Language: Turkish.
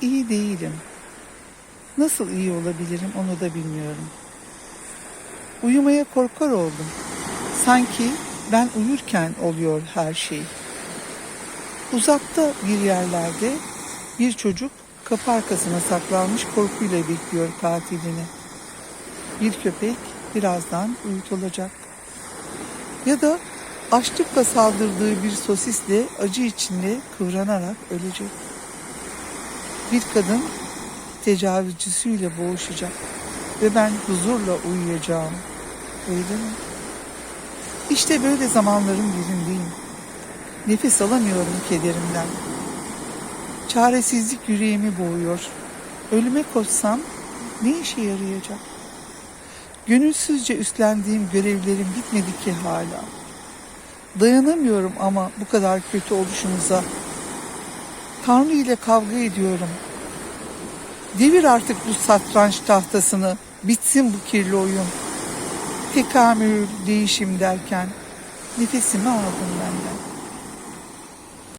iyi değilim. Nasıl iyi olabilirim onu da bilmiyorum. Uyumaya korkar oldum. Sanki ben uyurken oluyor her şey. Uzakta bir yerlerde bir çocuk kapı arkasına saklanmış korkuyla bekliyor katilini. Bir köpek birazdan uyutulacak. Ya da açlıkla saldırdığı bir sosisle acı içinde kıvranarak ölecek. Bir kadın tecavüzcüsüyle boğuşacak ve ben huzurla uyuyacağım. Öyle mi? İşte böyle zamanların birindeyim. Nefes alamıyorum kederimden. Çaresizlik yüreğimi boğuyor. Ölüme koşsam ne işe yarayacak? Gönülsüzce üstlendiğim görevlerim bitmedi ki hala. Dayanamıyorum ama bu kadar kötü oluşunuza. Tanrı ile kavga ediyorum. Devir artık bu satranç tahtasını. Bitsin bu kirli oyun. Tekamül, değişim derken nefesimi aldım benden.